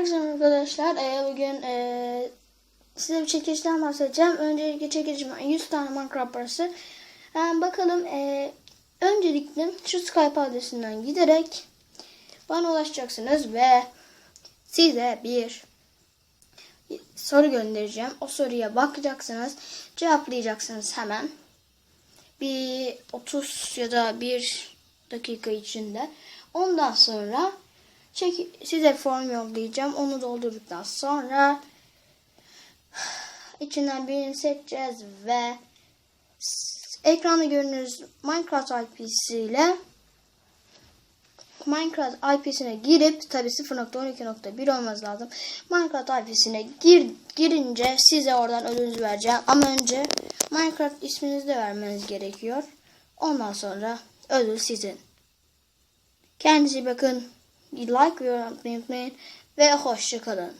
Herkese arkadaşlar. Ee, bugün ee, size bir çekilişten bahsedeceğim. Öncelikle çekilişim 100 tane Minecraft parası. Yani bakalım ee, öncelikle şu Skype adresinden giderek bana ulaşacaksınız ve size bir soru göndereceğim. O soruya bakacaksınız. Cevaplayacaksınız hemen. Bir 30 ya da 1 dakika içinde. Ondan sonra çek size form yollayacağım. Onu doldurduktan sonra içinden birini seçeceğiz ve ekranda gördüğünüz Minecraft IP'siyle Minecraft IP'sine girip tabi 0.12.1 olması lazım. Minecraft IP'sine gir, girince size oradan ödülünüzü vereceğim. Ama önce Minecraft isminizi de vermeniz gerekiyor. Ondan sonra ödül sizin. Kendinize bakın. Like ve yorum yapmayı unutmayın. Ve hoşçakalın.